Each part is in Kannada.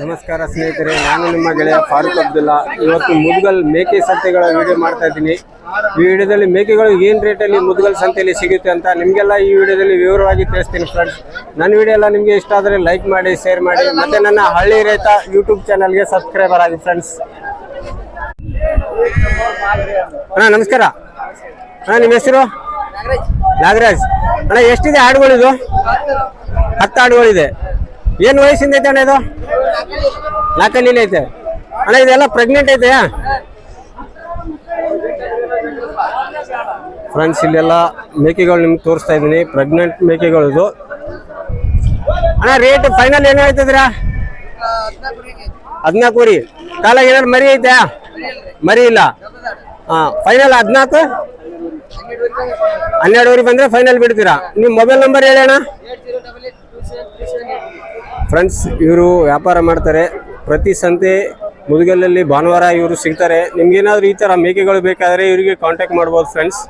ನಮಸ್ಕಾರ ಸ್ನೇಹಿತರೆ, ನಾನು ನಿಮ್ಮ ಗೆಳೆಯ ಫಾರೂಕ್ ಅಬ್ದುಲ್ಲಾ. ಇವತ್ತು ಮುದ್ಗಲ್ ಮೇಕೆ ಸಂತೆಗಳ ವಿಡಿಯೋ ಮಾಡ್ತಾ ಇದ್ದೀನಿ. ಈ ವಿಡಿಯೋದಲ್ಲಿ ಮೇಕೆಗಳು ಏನು ರೇಟಲ್ಲಿ ಮುದ್ಗಲ್ ಸಂತೆಯಲ್ಲಿ ಸಿಗುತ್ತೆ ಅಂತ ನಿಮಗೆಲ್ಲ ಈ ವಿಡಿಯೋದಲ್ಲಿ ವಿವರವಾಗಿ ತಿಳಿಸ್ತೀನಿ ಫ್ರೆಂಡ್ಸ್ ನನ್ನ ವಿಡಿಯೋ ಎಲ್ಲ ನಿಮಗೆ ಇಷ್ಟ ಆದರೆ ಲೈಕ್ ಮಾಡಿ ಶೇರ್ ಮಾಡಿ, ಮತ್ತು ನನ್ನ ಹಳ್ಳಿ ರೈತ ಯೂಟ್ಯೂಬ್ ಚಾನಲ್ಗೆ ಸಬ್ಸ್ಕ್ರೈಬರ್ ಆಗಿ ಫ್ರೆಂಡ್ಸ್ ಅಣ್ಣ, ನಮಸ್ಕಾರ. ಅಣ್ಣ, ನಿಮ್ಮ ಹೆಸರು? ನಾಗರಾಜ್. ಅಣ್ಣ, ಎಷ್ಟಿದೆ ಹಾಡುಗಳಿದು? ಹತ್ತು ಹಾಡುಗಳಿದೆ. ಏನು ವಯಸ್ಸಿಂದ ಐತೆ ಅಣ್ಣ ಇದು? ನಾಲ್ಕಲ್ಲಿ ಐತೆ. ಅಣ್ಣ, ಇದೆಲ್ಲ ಪ್ರೆಗ್ನೆಂಟ್ ಐತೆ? ಫ್ರೆಂಡ್ಸ್ ಇಲ್ಲೆಲ್ಲ ಮೇಕೆಗಳು ನಿಮ್ಗೆ ತೋರಿಸ್ತಾ ಇದ್ದೀನಿ. ಪ್ರೆಗ್ನೆಂಟ್ ಮೇಕೆಗಳು ಇದು. ಅಣ್ಣ ರೇಟ್ ಫೈನಲ್ ಏನು ಹದಿನಾಲ್ಕು ಹದಿನಾಲ್ಕೂರಿ ಕಾಲಾಗ ಏನಾದ್ರು ಮರಿ ಐತೆ? ಮರಿ ಇಲ್ಲ. ಹಾಂ ಫೈನಲ್ ಹದಿನಾಲ್ಕು? ಹನ್ನೆರಡುವರೆ ಬಂದರೆ ಫೈನಲ್ ಬಿಡ್ತೀರಾ? ನಿಮ್ಮ ಮೊಬೈಲ್ ನಂಬರ್ ಹೇಳಿ ಅಣ್ಣ. ಫ್ರೆಂಡ್ಸ್ ಇವರು ವ್ಯಾಪಾರ ಮಾಡ್ತಾರೆ. ಪ್ರತಿ ಸಂತೆ ಮುದುಗಲ್ಲಲ್ಲಿ ಭಾನುವಾರ ಇವರು ಸಿಗ್ತಾರೆ. ನಿಮ್ಗೇನಾದರೂ ಈ ಥರ ಮೇಕೆಗಳು ಬೇಕಾದರೆ ಇವರಿಗೆ ಕಾಂಟ್ಯಾಕ್ಟ್ ಮಾಡ್ಬೋದು ಫ್ರೆಂಡ್ಸ್.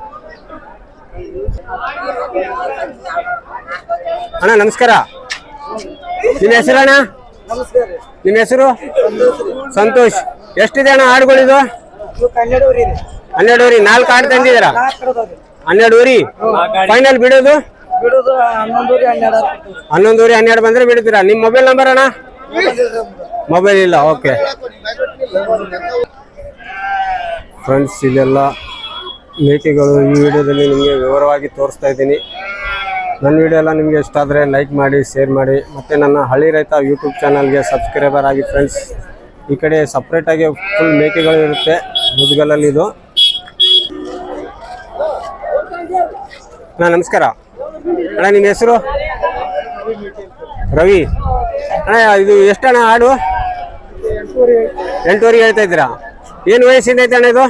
ಅಣ್ಣ ನಮಸ್ಕಾರ. ನಿಮ್ಮ ಹೆಸರು ಅಣ್ಣ? ನಿಮ್ಮ ಹೆಸರು? ಸಂತೋಷ್. ಎಷ್ಟಿದೆ ಅಣ್ಣ ಆಡುಗಳಿದು ಹನ್ನೆರಡುವರೆ ನಾಲ್ಕು ಆಡು ತಂದಿದ್ದೀರಾ? ಹನ್ನೆರಡುವರಿ ಫೈನಲ್ ಬಿಡೋದು? ಬಿಡುದು ಹನ್ನೊಂದೂರಿ ಹನ್ನೆರಡು ಹನ್ನೆರಡು ಬಂದ್ರೆ ಬಿಡ್ತೀರಾ ನಿಮ್ಮ ಮೊಬೈಲ್ ನಂಬರ್ ಅಣ್ಣ? ಮೊಬೈಲ್ ಇಲ್ಲ ಓಕೆ ಫ್ರೆಂಡ್ಸ್ ಇಲ್ಲೆಲ್ಲ ಮೇಕೆಗಳು ಈ ವಿಡಿಯೋದಲ್ಲಿ ನಿಮಗೆ ವಿವರವಾಗಿ ತೋರಿಸ್ತಾ ಇದ್ದೀನಿ. ನನ್ನ ವಿಡಿಯೋ ಎಲ್ಲ ನಿಮಗೆ ಇಷ್ಟ ಆದರೆ ಲೈಕ್ ಮಾಡಿ ಶೇರ್ ಮಾಡಿ, ಮತ್ತು ನನ್ನ ಹಳ್ಳಿ ರೈತ ಯೂಟ್ಯೂಬ್ ಚಾನಲ್ಗೆ ಸಬ್ಸ್ಕ್ರೈಬರ್ ಆಗಿ ಫ್ರೆಂಡ್ಸ್ ಈ ಕಡೆ ಸಪ್ರೇಟಾಗಿ ಫುಲ್ ಮೇಕೆಗಳು ಇರುತ್ತೆ, ಮುದ್ಗಲಲ್ಲಿ ಇದು. ನಮಸ್ಕಾರ. ಅಣ್ಣ ನಿಮ್ಮ ಹೆಸರು? ರವಿ. ಅಣ್ಣ, ಇದು ಎಷ್ಟಣ್ಣ ಹಾಡು? ಎಂಟೂವರೆಗೆ ಹೇಳ್ತಾ ಇದ್ದೀರಾ? ಏನು ವಯಸ್ಸಿಂದ ಐತೆ ಅಣ್ಣ ಇದು?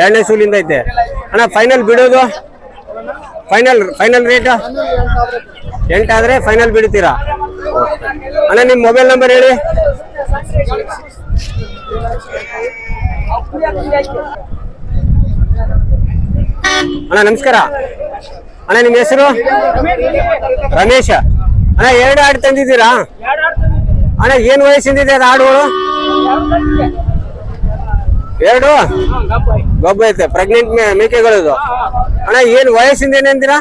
ಎರಡನೇ ಸೂಲಿಂದ ಐತೆ. ಅಣ್ಣ ಫೈನಲ್ ಬಿಡೋದು? ಫೈನಲ್ ಫೈನಲ್ ರೇಟ್ ಎಂಟಾದರೆ ಫೈನಲ್ ಬಿಡ್ತೀರಾ? ಅಣ್ಣ ನಿಮ್ಮ ಮೊಬೈಲ್ ನಂಬರ್ ಹೇಳಿ. ಅಣ್ಣ, ನಮಸ್ಕಾರ. ಅಣ್ಣ, ನಿಮ್ಮ ಹೆಸರು? ರಮೇಶ. ಅಣ್ಣ, ಎರಡು ಆಡು ತಂದಿದ್ದೀರಾ? ಅಣ್ಣ, ಏನು ವಯಸ್ಸಿಂದಿದೆ ಅದು ಆಡುಗಳು ಎರಡು? ಗೊಬ್ಬ ಐತೆ ಪ್ರೆಗ್ನೆಂಟ್ ಮೇಕೆಗಳು ಇದು ಅಣ್ಣ, ಏನು ವಯಸ್ಸಿಂದ ಏನಂತೀರಾ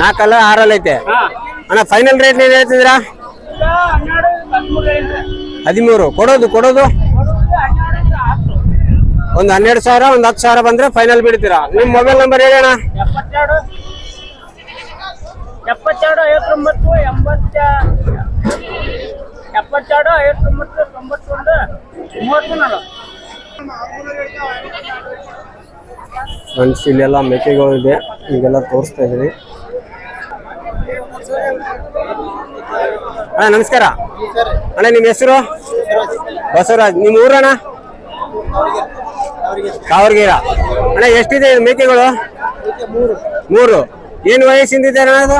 ನಾಲ್ಕಲ್ಲ, ಆರಲ್ಲಿ ಐತೆ. ಅಣ್ಣ ಫೈನಲ್ ರೇಟ್ ಏನ್ ಹೇಳ್ತಿದ್ದೀರಾ? ಹದಿಮೂರು. ಕೊಡೋದು ಕೊಡೋದು? ಒಂದು ಹನ್ನೆರಡು ಸಾವಿರ ಒಂದ್ ಹತ್ತು ಸಾವಿರ ಬಂದ್ರೆ ಫೈನಲ್ ಬಿಡ್ತೀರಾ? ನಿಮ್ಮ ಮೊಬೈಲ್ ನಂಬರ್ ಹೇಳೋಣ ಅಣ್ಣ ಎಪ್ಪತ್ತೆರಡು. ಎಪ್ಪತ್ತೆರಡು ಐವತ್ತೊಂಬತ್ತು ಎಂಬತ್ತ ಎಪ್ಪತ್ತೆರಡು ಐವತ್ತೊಂಬತ್ತು ತೊಂಬತ್ತೊಂದು ಮೂವತ್ತು ನಲವತ್ತು ಫ್ರೆಂಡ್ಸ್ ಇಲ್ಲೆಲ್ಲ ಮೇಕೆಗಳು ಇದೆ. ಈಗೆಲ್ಲ ತೋರಿಸ್ತಾ ಇದ್ದೀನಿ. ಅಣ್ಣ ನಮಸ್ಕಾರ. ಅಣ್ಣ ನಿಮ್ಮ ಹೆಸರು? ಬಸವರಾಜ್. ನಿಮ್ಮ ಊರಣ್ಣ? ಕಾವರ್ಗೀರ. ಅಣ್ಣ, ಎಷ್ಟಿದೆ ಇದು ಮೇಕೆಗಳು? ಮೂರು. ಏನು ವಯಸ್ಸಿಂದಿದೆ ಅಣ್ಣ ಅದು?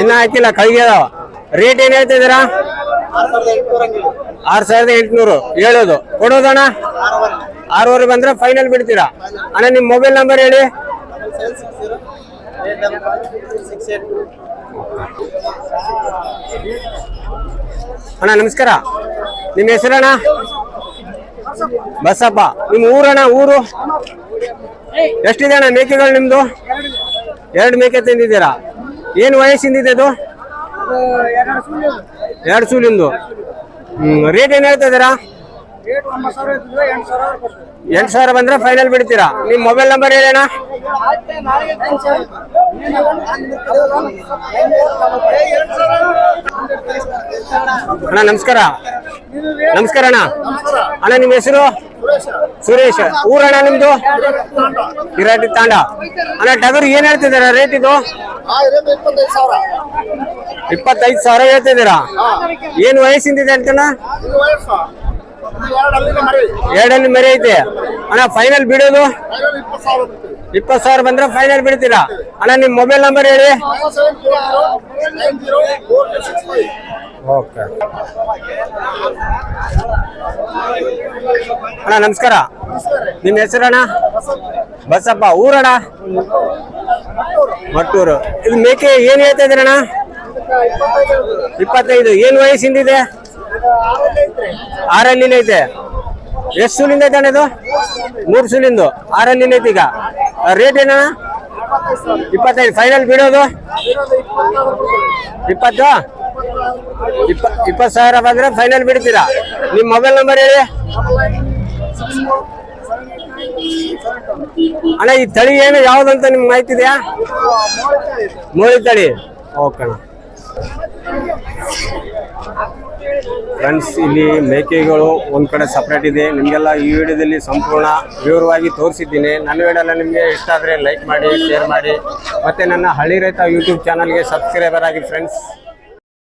ಇನ್ನ ಹಾಕಿಲ್ಲ ಕೈಗೆದಾವ ರೇಟ್ ಏನ್ ಹೇಳ್ತಿದ್ದೀರಾ ಆರು ಸಾವಿರದ ಎಂಟುನೂರು. ಹೇಳೋದು. ಕೊಡೋದಣ್ಣ ಆರೂವರೆ ಬಂದ್ರೆ ಫೈನಲ್ ಬಿಡ್ತೀರಾ? ಅಣ್ಣ, ನಿಮ್ಮ ಮೊಬೈಲ್ ನಂಬರ್ ಹೇಳಿ. ಅಣ್ಣ, ನಮಸ್ಕಾರ. ನಿಮ್ಮ ಹೆಸರಣ್ಣ ಬಸಪ್ಪ, ನಿಮ್ಮ ಊರಣ ಊರು? ಎಷ್ಟಿದೆ ಅಣ್ಣ ಮೇಕೆಗಳು ನಿಮ್ದು? ಎರಡು ಮೇಕೆ ತಿಂದಿದ್ದೀರಾ? ಏನು ವಯಸ್ಸಿಂದಿದೆ ಅದು? ಎರಡು ಸೂಲಿಂದು. ಹ್ಮ್ ರೇಟ್ ಏನು ಹೇಳ್ತಾ ಇದ್ದೀರಾ? ಎಂಟು ಸಾವಿರ ಬಂದ್ರೆ ಫೈನಲ್ ಬಿಡ್ತೀರಾ? ನಿಮ್ಮ ಮೊಬೈಲ್ ನಂಬರ್ ಹೇಳಿ ಅಣ್ಣ, ನಮಸ್ಕಾರ. ನಮಸ್ಕಾರ ಅಣ್ಣ. ಅಣ್ಣ, ನಿಮ್ಮ ಹೆಸರು? ಸುರೇಶ್. ಊರಣ್ಣ ನಿಮ್ದು? ಇರಾಟಿ ತಾಂಡ. ಅಣ್ಣ, ಟಗರು ಏನ್ ಹೇಳ್ತಿದ್ದೀರಾ ರೇಟ್ ಇದು? ಇಪ್ಪತ್ತೈದು ಸಾವಿರ ಹೇಳ್ತಿದ್ದೀರಾ? ಏನ್ ವಯಸ್ಸಿಂದಿದೆ ಅಂತಣ್ಣ ಎರಡಲ್ಲಿ ಮರಿ ಐತೆ. ಅಣ್ಣ ಫೈನಲ್ ಬಿಡೋದು? ಇಪ್ಪತ್ತು ಸಾವಿರ ಬಂದ್ರೆ ಫೈನಲ್ ಬಿಡ್ತೀರಾ? ಅಣ್ಣ, ನಿಮ್ಮ ಮೊಬೈಲ್ ನಂಬರ್ ಹೇಳಿ. ಓಕೆ ಅಣ್ಣ, ನಮಸ್ಕಾರ. ನಿಮ್ಮ ಹೆಸರಣ್ಣ ಬಸಪ್ಪ. ಊರಣ್ಣ? ಮಟ್ಟೂರು. ಇದು ಮೇಕೆ ಏನು ಹೇಳ್ತಾ ಇದ್ದೀರಣ್ಣ ಇಪ್ಪತ್ತೈದು. ಏನು ವಯಸ್ಸಿಂದಿದೆ ಆರಲ್ಲಿ ಐತೆ ಎಷ್ಟು ಸುಲಿಂದ ಐತೆ ಅಣ್ಣ ಇದು? ಮೂರು ಸುಲಿಂದು. ಆರಲ್ಲಿ ಐತೆ ಈಗ. ರೇಟ್ ಏನಣ್ಣ ಇಪ್ಪತ್ತೈದು. ಫೈನಲ್ ಬಿಡೋದು? ಇಪ್ಪತ್ತು? ಇಪ್ಪ, ಇಪ್ಪತ್ತು ಸಾವಿರ ಬಂದ್ರೆ ಫೈನಲ್ ಬಿಡ್ತೀರಾ? ನಿಮ್ಮ ಮೊಬೈಲ್ ನಂಬರ್ ಹೇಳಿ. ಅಣ್ಣ, ಈ ತಳಿ ಏನು, ಯಾವ್ದಂತ ನಿಮ್ಗೆ ಮಾಹಿತಿ ಇದೆಯಾ? ಮೋಳಿ ತಳಿ ಓಕೆ ಫ್ರೆಂಡ್ಸ್ ಇಲ್ಲಿ ಮೇಕೆಗಳು ಒಂದು ಕಡೆ ಸಪ್ರೇಟ್ ಇದೆ. ನಿಮಗೆಲ್ಲ ಈ ವಿಡಿಯೋದಲ್ಲಿ ಸಂಪೂರ್ಣ ವಿವರವಾಗಿ ತೋರಿಸಿದ್ದೀನಿ. ನನ್ನ ವಿಡಿಯೋ ಎಲ್ಲ ನಿಮಗೆ ಇಷ್ಟ ಆದರೆ ಲೈಕ್ ಮಾಡಿ ಶೇರ್ ಮಾಡಿ. ಮತ್ತೆ ನನ್ನ ಹಳ್ಳಿ ರೈತ ಯೂಟ್ಯೂಬ್ ಚಾನಲ್ಗೆ ಸಬ್ಸ್ಕ್ರೈಬರ್ ಆಗಿ ಫ್ರೆಂಡ್ಸ್